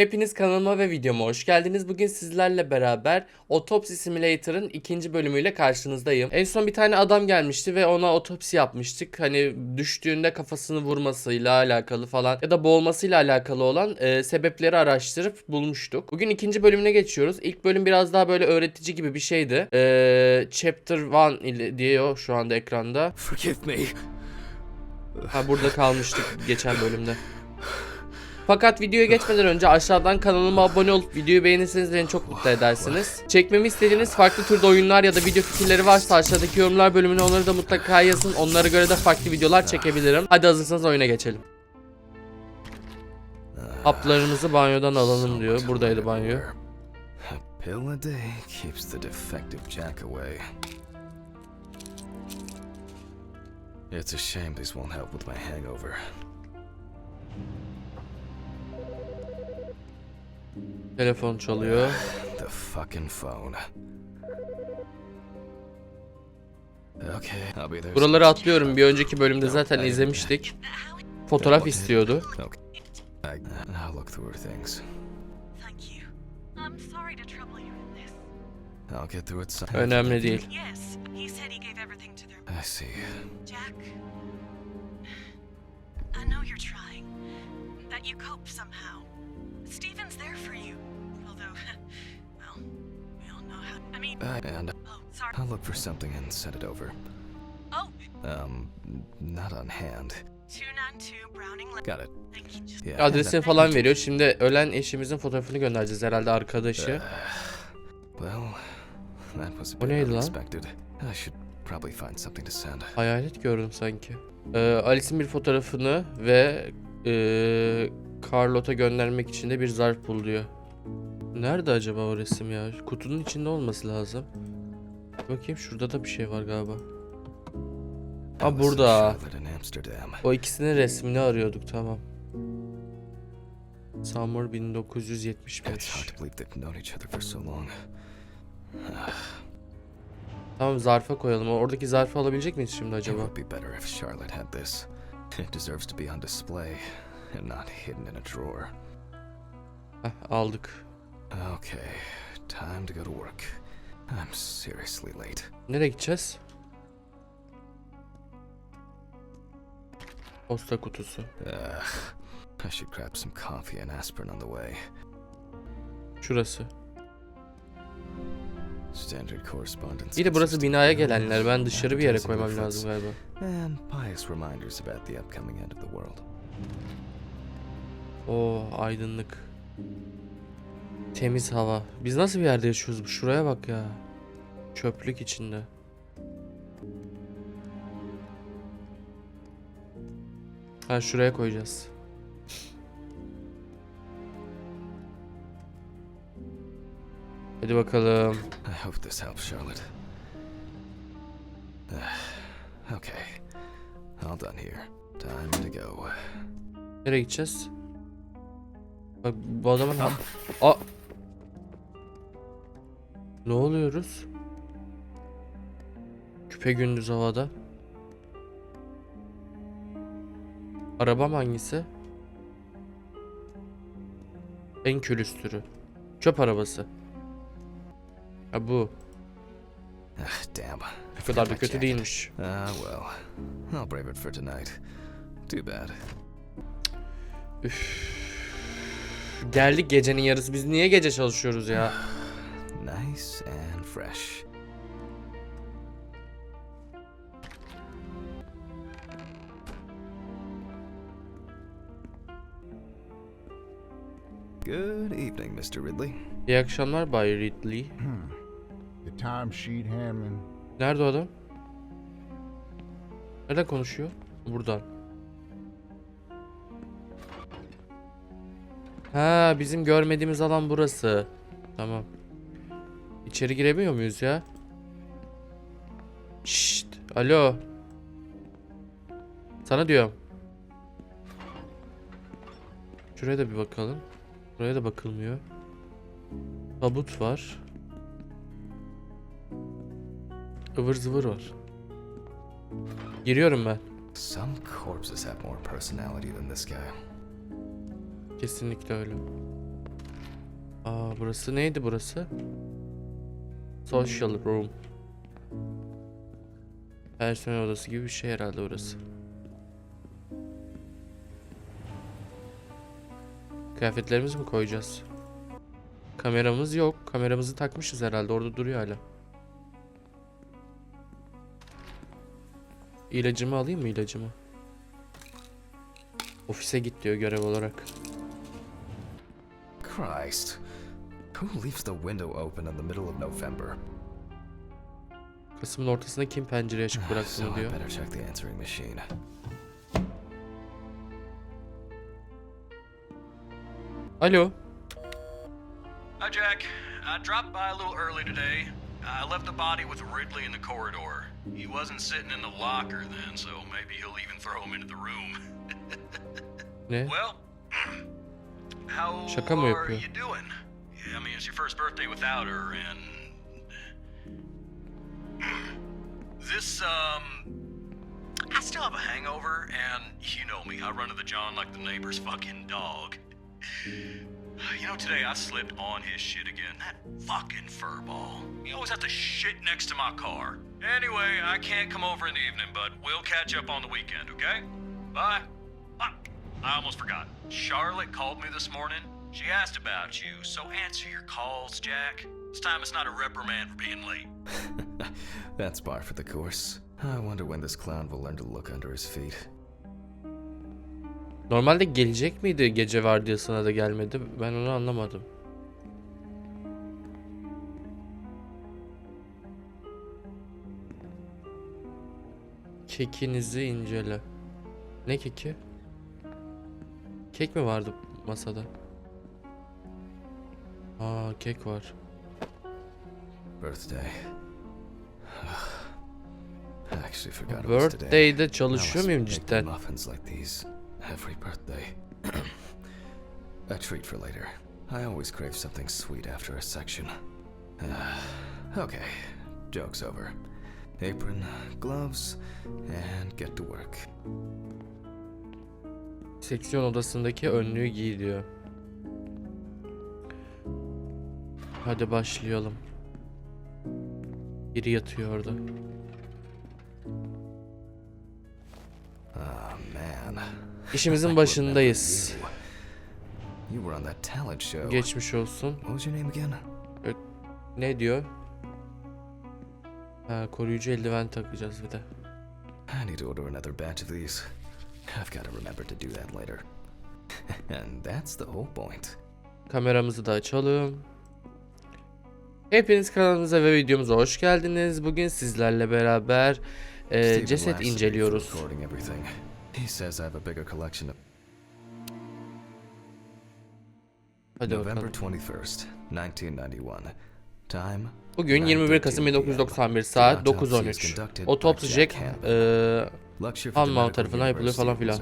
Hepiniz kanalıma ve videoma hoş geldiniz. Bugün sizlerle beraber Autopsy Simulator'ın ikinci bölümüyle karşınızdayım. En son bir tane adam gelmişti ve ona otopsi yapmıştık. Hani düştüğünde kafasını vurmasıyla alakalı falan ya da boğulmasıyla alakalı olan e, sebepleri araştırıp bulmuştuk. Bugün ikinci bölümüne geçiyoruz. İlk bölüm biraz daha böyle öğretici gibi bir şeydi. E, chapter 1 ile diyor şu anda ekranda. Forgive me. Ha burada kalmıştık geçen bölümde. Fakat videoya geçmeden önce aşağıdan kanalıma abone olup videoyu beğenirseniz beni çok mutlu edersiniz. Çekmemi istediğiniz farklı türde oyunlar ya da video fikirleri varsa aşağıdaki yorumlar bölümüne onları da mutlaka yazın. Onlara göre de farklı videolar çekebilirim. Hadi hazırsanız oyuna geçelim. Haplarımızı banyodan alalım diyor. Buradaydı banyo. It's a shame these won't help with my hangover. Telefon çalıyor. The fucking phone. Okay, I'll be there. Buraları atlıyorum. Bir önceki bölümde zaten izlemiştik. Fotoğraf istiyordu. Önemli değil. I see. Jack. I know you're trying. That you cope somehow. Steven's there for you. Although, well, we all know how. I mean, I, and oh, sorry. I'll look for something and send it over. Oh, Um, not on hand. 292 Browning Lane. Got it. Yeah. Adresini falan veriyor. Şimdi ölen eşimizin fotoğrafını göndereceğiz herhalde arkadaşı. Well, that was a O bit neydi lan? unexpected. I should probably find something to send. Hayalet gördüm sanki. Ee, Alice'in bir fotoğrafını ve ee, Carlot'a göndermek için de bir zarf bul diyor. Nerede acaba o resim ya? Kutunun içinde olması lazım. Bakayım şurada da bir şey var galiba. Ha burada. O ikisinin resmini arıyorduk tamam. Summer 1975. It's hard to believe they've known each other for so long. Tamam zarfa koyalım. Oradaki zarfı alabilecek miyiz şimdi acaba? It deserves to be on display and not hidden in a drawer. Heh, aldık. Okay, time to go to work. I'm seriously late. Nereye gideceğiz? Posta kutusu. Ugh. I should grab some coffee and aspirin on the way. Şurası. Standard correspondence. Bir de burası binaya gelenler. Ben dışarı bir yere koymam lazım galiba. And pious reminders about the upcoming end of the world. Oo aydınlık. Temiz hava. Biz nasıl bir yerde yaşıyoruz? Şuraya bak ya. Çöplük içinde. Ha şuraya koyacağız. Hadi bakalım. I hope this helps, Charlotte. Ugh. okay. All done here. Time to go. Nereye gideceğiz? Bak bu adamın ha... Aa! Ne oluyoruz? Küpe gündüz havada. Arabam hangisi? En külüstürü. Çöp arabası. Ha bu. Ah, damn. Bu kadar da kötü değilmiş. Ah, well. I'll brave it for tonight. Too bad. Üf. Geldik gecenin yarısı. Biz niye gece çalışıyoruz ya? Nice and fresh. Good evening, Mr. Ridley. İyi akşamlar Bay Ridley. The timesheet handling. Nerede o adam? Nereden konuşuyor? Buradan. Ha bizim görmediğimiz alan burası. Tamam. İçeri giremiyor muyuz ya? Şşt. Alo. Sana diyorum. Şuraya da bir bakalım. Buraya da bakılmıyor. Tabut var. ıvır zıvır var. Giriyorum ben. Some corpses have more personality than this guy. Kesinlikle öyle. Burası neydi burası? Social room. Personel odası gibi bir şey herhalde orası. Kıyafetlerimizi mi koyacağız? Kameramız yok. Kameramızı takmışız herhalde. Orada duruyor hala. İlacımı alayım mı ilacımı? Ofise git diyor görev olarak. Christ. Who leaves the window open in the middle of November? Kasım'ın ortasında kim pencereyi açık so bıraktı mı I diyor. better check the answering machine. Alo. Hi, Jack. I dropped by a little early today. I left the body with Ridley in the corridor. He wasn't sitting in the locker then, so maybe he'll even throw him into the room. Ne? well, how Şaka mı are yapıyor? you doing? Yeah, I mean, it's your first birthday without her, and this um, I still have a hangover, and you know me, I run to the John like the neighbor's fucking dog. You know, today I slipped on his shit again. That fucking furball. He always has to shit next to my car. Anyway, I can't come over in the evening, but we'll catch up on the weekend, okay? Bye. I almost forgot. Charlotte called me this morning. She asked about you, so answer your calls, Jack. This time it's not a reprimand for being late. That's par for the course. I wonder when this clown will learn to look under his feet. Normalde gelecek miydi gece vardiyasına da gelmedi? Ben onu anlamadım. Kekinizi incele. Ne keki? Kek mi vardı masada? Aa kek var. Birthday. I actually forgot it was today. Birthday'de çalışıyor muyum cidden? Muffins like these every birthday. a treat for later. I always crave something sweet after a section. okay, joke's over. Apron, gloves, and get to work. Seksiyon odasındaki önlüğü giy diyor. Hadi başlayalım. Biri yatıyor orada. Ah. İşimizin başındayız. Geçmiş olsun. Ne diyor? Ha, koruyucu eldiven takacağız bir de. I need to order another batch of these. I've got to remember to do that later. and that's the whole point. Kameramızı da açalım. Hepiniz kanalımıza ve videomuza hoş geldiniz. Bugün sizlerle beraber e, ceset inceliyoruz. Hadi bakalım. 21st, 1991. Time Bugün 21 Kasım 1991 saat 9.13. Otopsi Jack e, Hanmal Medical tarafından yapılıyor falan filan.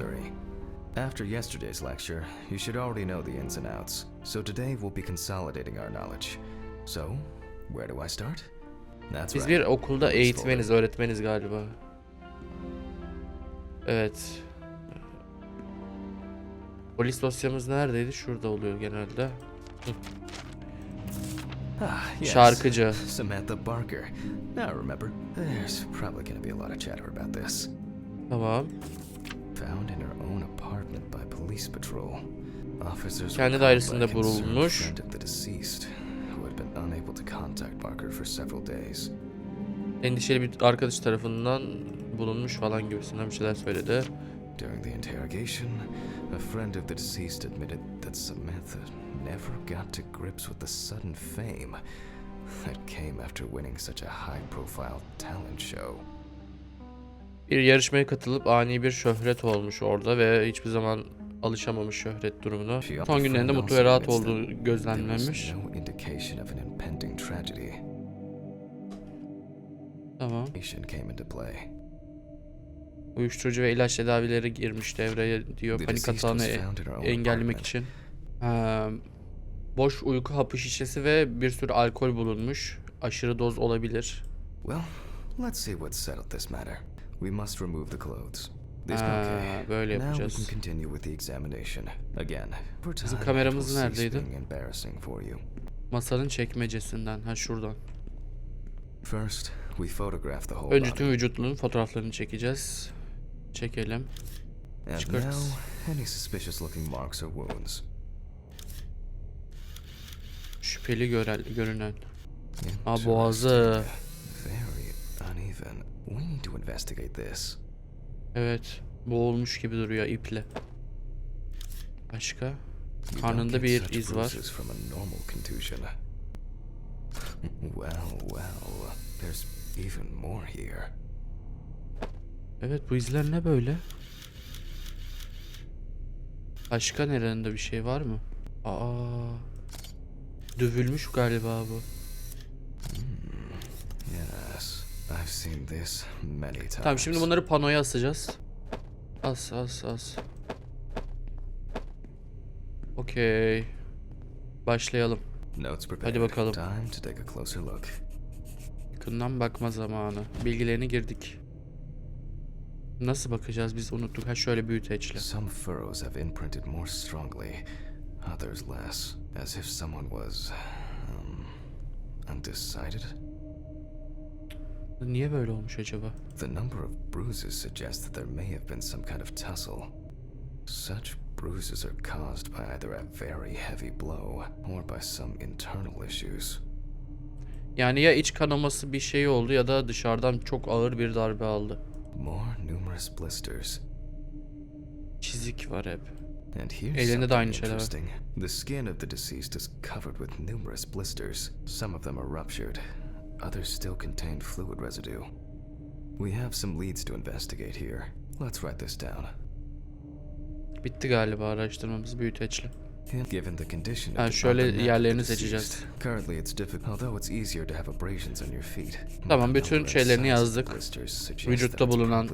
After yesterday's lecture, you should already know the ins and outs. So today we'll be consolidating our knowledge. So, where do I start? That's Biz bir okulda eğitmeniz, öğretmeniz galiba. Evet. Polis dosyamız neredeydi? Şurada oluyor genelde. Ah. Şarkıcı. Samantha Barker. Now remember, there's probably to be a lot of chatter about this. Tamam. Found in her own apartment by police patrol. Officers Kendi dairesinde bulunmuş. the deceased, who had been unable to contact Barker for several days. Endişeli bir arkadaş tarafından bulunmuş falan gibisinden bir şeyler söyledi. During the interrogation, a friend of the deceased admitted that Samantha never got to grips with the sudden fame that came after winning such a high-profile talent show. Bir yarışmaya katılıp ani bir şöhret olmuş orada ve hiçbir zaman alışamamış şöhret durumuna. Son günlerinde mutlu ve rahat olduğu tragedy. Tamam. Uyuşturucu ve ilaç tedavileri girmiş devreye diyor panik atağını engellemek için. Ha, boş uyku hapı şişesi ve bir sürü alkol bulunmuş. Aşırı doz olabilir. Well, let's see what settled this matter. We must remove the clothes. This Ha, okay. böyle Now we yapacağız. can continue with the examination. Again, time, kameramız neredeydi? Masanın çekmecesinden. Ha şuradan. First, we photograph the whole Önce tüm vücutların fotoğraflarını çekeceğiz. Çekelim. Now, any suspicious looking marks or wounds. Şüpheli görel, görünen. Interesting. boğazı. Uneven. We need to investigate this. Evet. Boğulmuş gibi duruyor iple. Başka? Karnında bir iz var. bruises from a normal contusion. well, well, there's even more here. Evet bu izler ne böyle? Başka nerede bir şey var mı? Aa. Dövülmüş galiba bu. Yes, I've seen this many times. Tamam şimdi bunları panoya asacağız. As as as. Okey. Başlayalım. Notes prepared. bakalım. Time to take a closer look. Yakından bakma zamanı. Bilgilerini girdik. Nasıl bakacağız biz unuttuk. Ha şöyle büyüteçle. Some furrows have imprinted more strongly, others less, as if someone was um, undecided. Niye böyle olmuş acaba? The number of bruises suggests that there may have been some kind of tussle. Such bruises are caused by either a very heavy blow or by some internal issues. Yani ya iç kanaması bir şey oldu ya da dışarıdan çok ağır bir darbe aldı. More numerous blisters. Çizik var hep. And here's Elinde de aynı şeyler var. The skin of the deceased is covered with numerous blisters. Some of them are ruptured. Others still contain fluid residue. We have some leads to investigate here. Let's write this down. Bitti galiba araştırmamız büyüteçle. Given the condition the şöyle yerlerini seçeceğiz. Currently it's difficult, although it's easier to have abrasions on your feet. Tamam, bütün şeylerini yazdık. Vücutta bulunan-.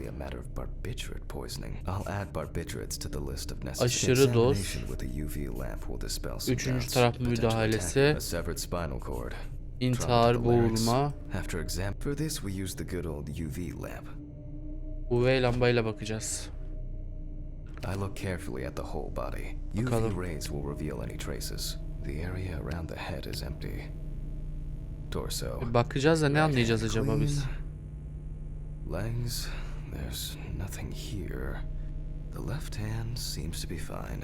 I'll add barbiturates to the list of necessary Aşırı doz. examination with a UV lamp will dispel some Üçüncü taraf müdahalesi. A severed spinal cord. İntihar, Trauma to the larynx. boğulma. After exam, for this we use the good old UV lamp. UV lambayla bakacağız. I look carefully at the whole body. UV rays will reveal any traces. The area around the head is empty. Torso. Bakacağız da ne anlayacağız acaba biz? Legs, there's nothing here. The left hand seems to be fine.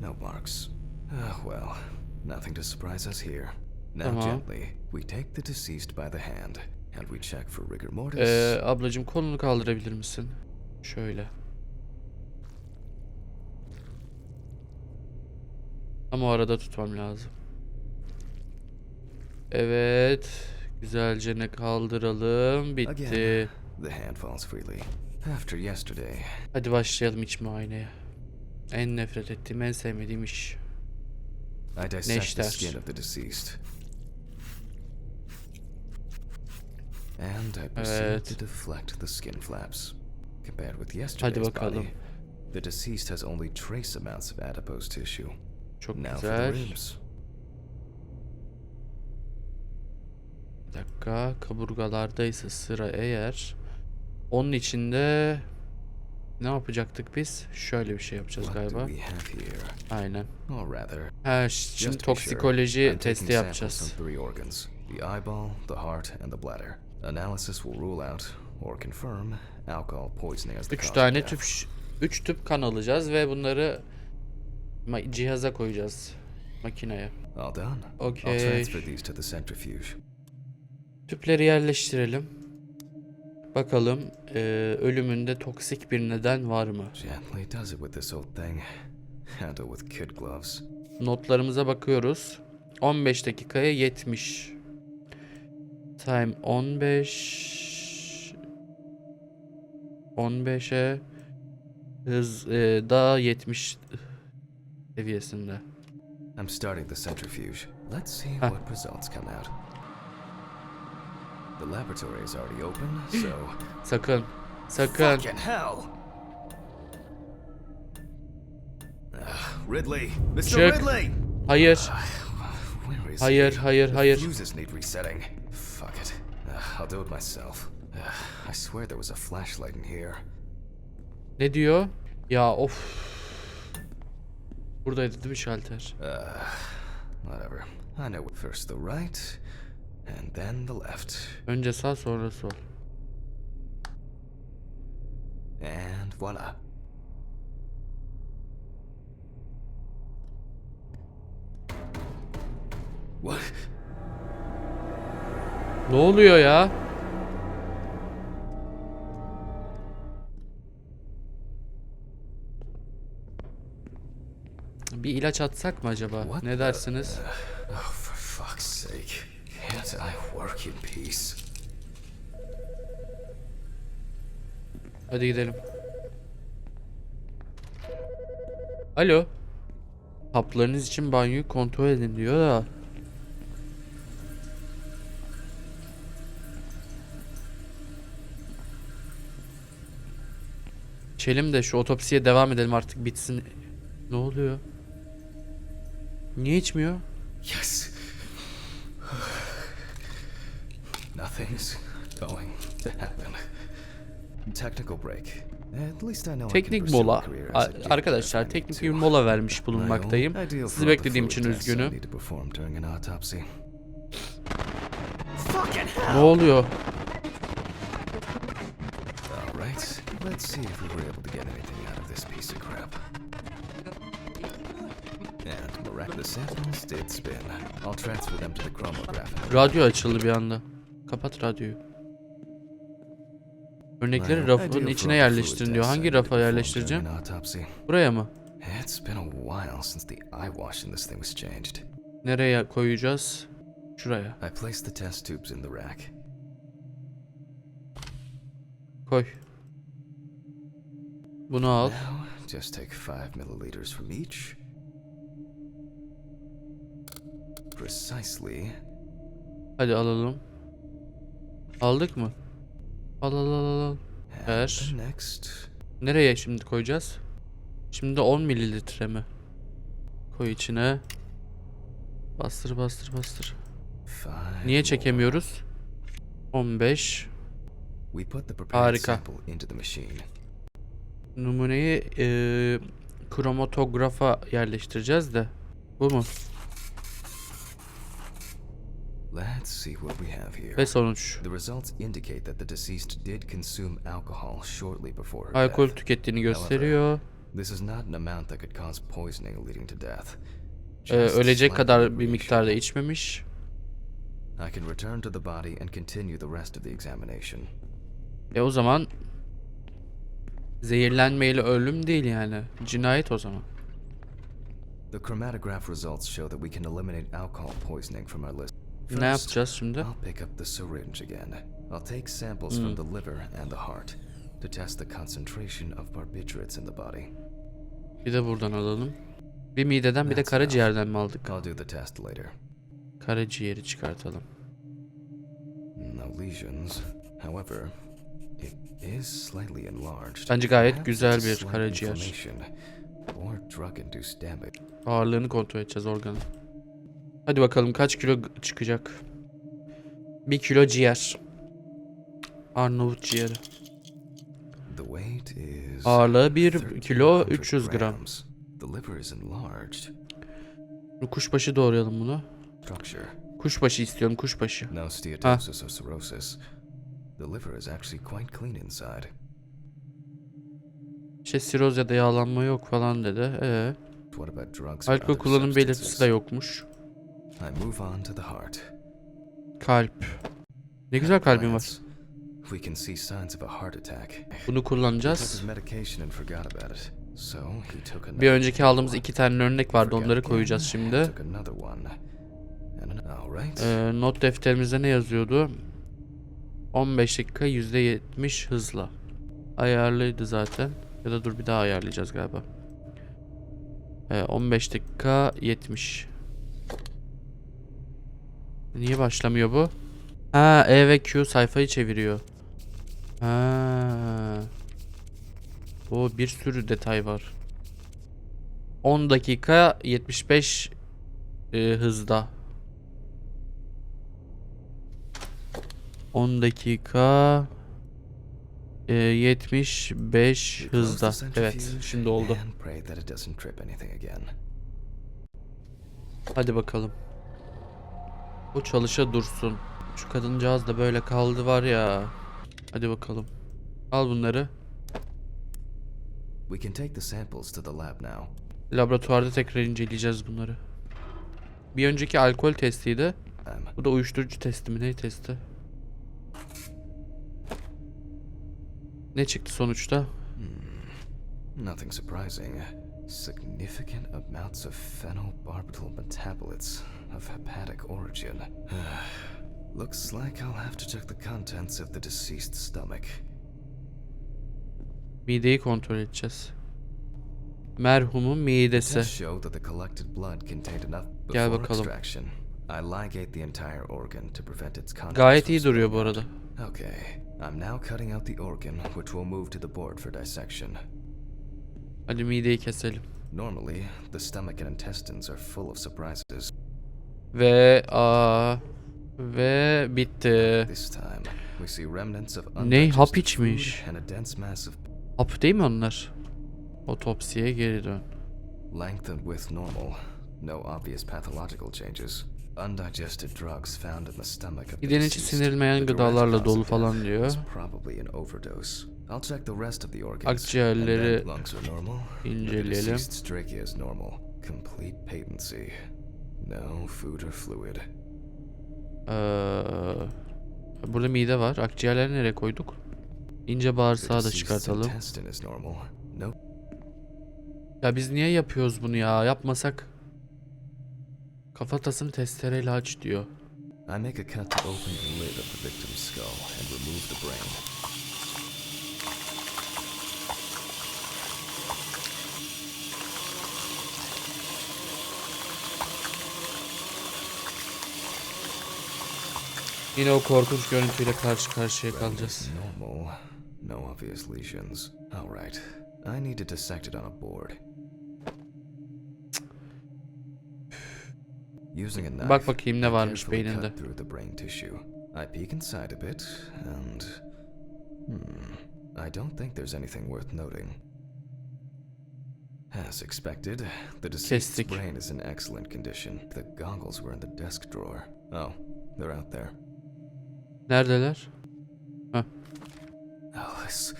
No marks. Ah, well, nothing to surprise us here. Now gently, we take the deceased by the hand and we check for rigor mortis. Ee, ablacığım kolunu kaldırabilir misin? Şöyle. Ama o arada tutmam lazım. Evet. Güzelce ne kaldıralım. Bitti. Again, the hand falls freely. After yesterday, Hadi başlayalım iç muayeneye. En nefret ettiğim, en sevmediğim iş. I dissect the işler? skin of the deceased. And I proceed Evet. to deflect the skin flaps. Compared with yesterday's bakalım. body, the deceased has only trace amounts of adipose tissue. Çok Now for the güzel. ribs. Bir dakika. Kaburgalardaysa sıra eğer. Onun içinde ne yapacaktık biz? Şöyle bir şey yapacağız galiba. Aynen. Ha şimdi toksikoloji testi yapacağız. the eyeball, the heart, and the bladder. Analysis will rule out or confirm alcohol poisoning as the Üç cause of tane death. tüp ş- üç tüp kan alacağız ve bunları cihaza koyacağız. Makineye. All done. Okay. I'll transfer these to the centrifuge. Tüpleri yerleştirelim. Bakalım eee, ölümünde toksik bir neden var mı? Gently does it with this old thing. Handle with kid gloves. Notlarımıza bakıyoruz. 15 dakikaya 70. Time 15 15'e hız eee, daha 70 seviyesinde. I'm starting the centrifuge. Let's see Huh. what results come out. The laboratory is already open, so. Sakın. Sakın. Fucking hell! Ridley! Mr. Çık. Ridley! Hayır. Hayır, hayır, hayır. Fuses need resetting. Fuck it. Ah, I'll do it myself. Ah, I swear there was a flashlight in here. Ne diyor? Ya of. Buradaydı değil mi şalter? Whatever. I know. First the right, and then the left. Önce sağ sonra sol. And voila. What? Ne oluyor ya? Bir ilaç atsak mı acaba? What Ne the- dersiniz? Oh, for fuck's sake. Can't I work in peace? Hadi gidelim. Alo. Haplarınız için banyoyu kontrol edin diyor da. İçelim de şu otopsiye devam edelim artık bitsin. Ne oluyor? Niye içmiyor? Yes. Nothing's going to happen. Technical break. At least I know I can Teknik mola. Arkadaşlar teknik bir mola vermiş bulunmaktayım. Sizi beklediğim için üzgünüm. Ne oluyor? Let's see if we were able to get anything out of this piece of crap. And miraculous samples did spin. I'll transfer them to the chromograph. Radyo açıldı bir anda. Kapat radyoyu. Örnekleri rafın içine yerleştirin diyor. Hangi rafa yerleştireceğim? Buraya mı? It's been a while since the eye wash in this thing was changed. Nereye koyacağız? Şuraya. I placed the test tubes in the rack. Koy. Bunu al. Now, just take five milliliters from each. Precisely. Hadi alalım. Aldık mı? Al al al al, Ver. next. Nereye şimdi koyacağız? Şimdi 10 mililitre mi? Koy içine. Bastır bastır bastır. Five Niye çekemiyoruz? 15. We put the prepared Harika. sample into the machine. Numuneyi eee kromatografa yerleştireceğiz de. Bu mu? Let's see what we have here. Ve sonuç. The results indicate that the deceased did consume alcohol shortly before her Alkol death. tükettiğini gösteriyor. This is not an amount that could cause poisoning leading to death. Ee, Just ölecek kadar bir miktarda içmemiş. I can return to the body and continue the rest of the examination. E o zaman zehirlenmeyle ölüm değil yani. Cinayet o zaman. The chromatograph results show that we can eliminate alcohol poisoning from our list. Ne yapacağız şimdi? I'll pick up the syringe again. I'll take samples from the liver and the heart to test the concentration of barbiturates in the body. Bir de buradan alalım. Bir mideden bir de karaciğerden mi aldık? I'll do the test later. Karaciğeri çıkartalım. No lesions. However, Bence gayet güzel bir karaciğer. Ağırlığını kontrol edeceğiz organın. Hadi bakalım kaç kilo çıkacak. 1 kilo ciğer. Arnavut ciğeri. Ağırlığı 1 1300 kilo 300 gram. Kuşbaşı doğrayalım bunu. Kuşbaşı istiyorum kuşbaşı. Cirrhosis. The liver is actually quite clean inside. İşte siroz ya da yağlanma yok falan dedi. Ee, What about drugs or alkol other kullanım belirtisi substances? de yokmuş. I move on to the heart. Kalp. Ne güzel At kalbin var. glance, We can see signs of a heart attack. Bunu He took kullanacağız. his medication and forgot about it. So he took another Bir önceki aldığımız iki tane örnek vardı. Forgot Onları again koyacağız and şimdi. took another one. And an- all right. Ee, not defterimizde ne yazıyordu? 15 dakika %70 hızla. Ayarlıydı zaten. Ya da dur bir daha ayarlayacağız galiba. Ee, 15 dakika 70. Niye başlamıyor bu? Ha E ve Q sayfayı çeviriyor. Ha. O bir sürü detay var. 10 dakika 75 e, hızda. 10 dakika e, 75 We close the hızda. Evet, şimdi oldu. Hadi bakalım. Bu çalışa dursun. Şu kadıncağız da böyle kaldı var ya. Hadi bakalım. Al bunları. We can take the samples to the lab now. Laboratuvarda tekrar inceleyeceğiz bunları. Bir önceki alkol testiydi. Um, Bu da uyuşturucu testi mi? Ne testi? Ne çıktı sonuçta? nothing surprising. Significant amounts of phenobarbital metabolites of hepatic origin. Looks like I'll have to check the contents of the deceased stomach. Mideyi kontrol edeceğiz. Merhumun midesi. Tests show that the collected blood contained enough Gel bakalım. extraction. I ligate the entire organ to prevent its contents Gayet iyi duruyor bu arada. Okay, I'm now cutting out the organ, which will move to the board for dissection. Hadi mideyi keselim. Normally, the stomach and intestines are full of surprises. Ve aa ve bitti. This time, we see remnants of Ne? Hap içmiş. and a dense mass of Hap değil mi onlar? Otopsiye geri dön. length and width normal. No obvious pathological changes. Undigested drugs found in the stomach of the Miden içi sindirilmeyen gıdalarla dolu falan diyor. Probably an overdose. I'll check the rest of the organs. Akciğerleri lungs are normal. İnceleyelim. deceased's trachea is normal. Complete patency. No food or fluid. Ee, burada mide var. Akciğerleri nereye koyduk? İnce bağırsağı da çıkartalım. Ya biz niye yapıyoruz bunu ya? Yapmasak. Kafatasını testereyle aç diyor. I make a cut to open the lid of the victim's skull and remove the brain. Yine o korkunç görüntüyle karşı karşıya kalacağız. normal. No obvious lesions. Alright. I need to dissect it on a board. Using a knife, Bak bakayım ne varmış beyninde. through the brain tissue. I peek inside a bit, and hmm, I don't think there's anything worth noting. As expected, the deceased's Kestik. brain is in excellent condition. The goggles were in the desk drawer. Oh, they're out there. Neredeler? Alice,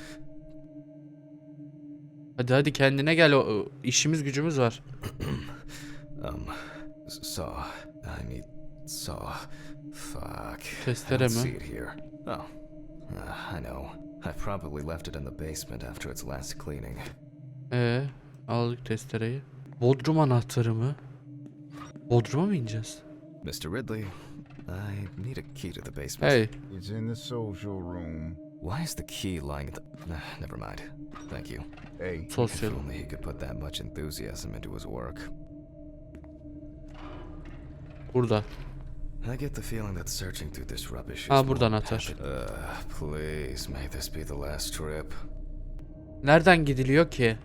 Hadi hadi kendine gel. O, o- işimiz gücümüz var. s- saw. I need saw. Fuck. I Testere don't see it here. Oh, uh, I know. I probably left it in the basement after its last cleaning. Ee, aldık testereyi. Bodrum anahtarı mı? Bodrum'a mı ineceğiz? Mr. Ridley, I need a key to the basement. Hey, It's in the social room. Why is the key lying at the... Nah, never mind. Thank you. Hey, Social. If only he could put that much enthusiasm into his work. Burada. I get the feeling that searching through this rubbish is Ha burada anahtar. Uh, please, may this be the last trip. Nereden gidiliyor ki?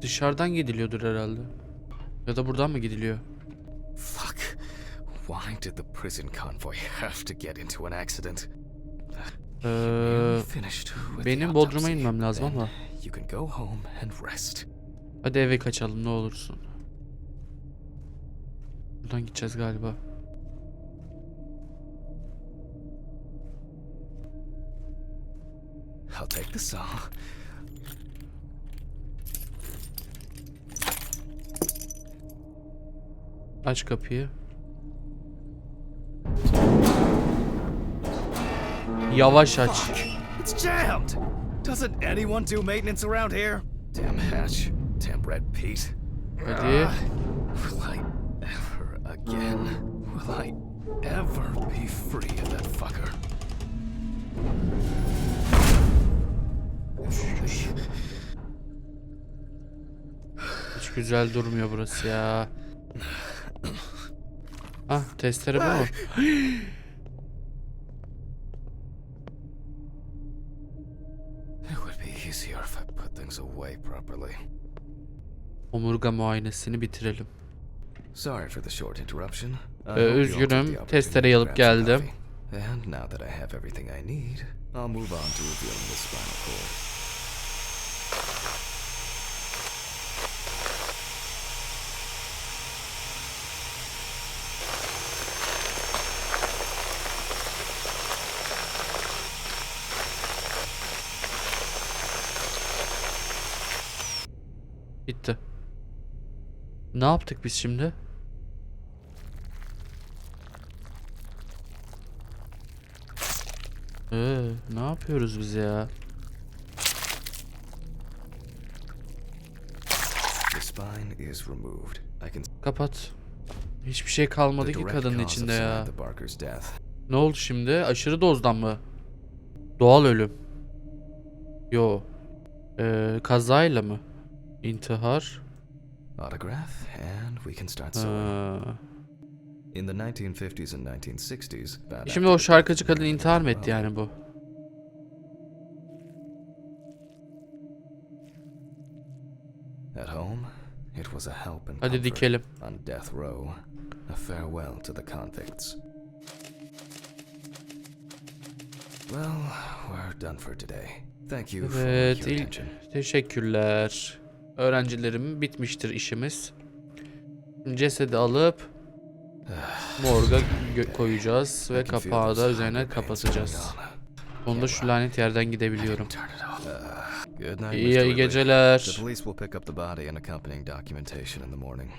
Dışarıdan gidiliyordur herhalde. Ya da buradan mı gidiliyor? Fuck. Why did the prison convoy have to get into an accident? Ee, benim Bodrum'a inmem lazım ama. Hadi eve kaçalım ne olursun. Buradan gideceğiz galiba. I'll take the saw. Aç kapıyı. Yavaş aç. It's jammed! Doesn't anyone do maintenance around here? Damn hatch. Damn red Pete. Hadi. Ever again? Will I ever be free of that fucker? Hiç güzel durmuyor burası ya. Ah testere bu mu? Omurga muayenesini bitirelim. Sorry for the short interruption. Ee, üzgünüm. Testereyi alıp geldim. And now that I have everything I need, I'll move on to revealing the spinal cord. Bitti. Ne yaptık biz şimdi? Ee, ne yapıyoruz biz ya? The spine is removed. I can Kapat. Hiçbir şey kalmadı ki kadının içinde ya. Ne oldu şimdi? Aşırı dozdan mı? Doğal ölüm. Yo. Ee, kazayla mı? İntihar. Autograph, and we can start sewing. In the 1950s and 1960s, bad Şimdi o şarkıcı kadın intihar mı etti yani bu? At home, it was a help and Hadi dikelim. On death row, a farewell to the convicts. Well, we're done for today. Thank you for Evet, your attention. teşekkürler. Öğrencilerim bitmiştir işimiz. Cesedi alıp morga koyacağız ve kapağı da üzerine kapatacağız. Sonunda şu lanet yerden gidebiliyorum. İyi, iyi geceler. police will pick up the body and accompanying documentation in the morning.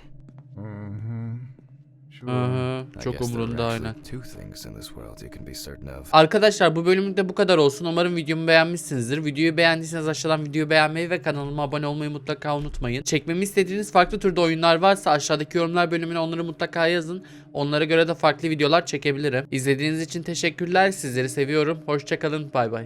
Mm-hmm. Sure. Aha, çok umurunda aynen. Two things in this world you can be certain of. Arkadaşlar bu bölümlük de bu kadar olsun. Umarım videomu beğenmişsinizdir. Videoyu beğendiyseniz aşağıdan videoyu beğenmeyi ve kanalıma abone olmayı mutlaka unutmayın. Çekmemi istediğiniz farklı türde oyunlar varsa aşağıdaki yorumlar bölümüne onları mutlaka yazın. Onlara göre de farklı videolar çekebilirim. İzlediğiniz için teşekkürler. Sizleri seviyorum. Hoşçakalın. Bay bay.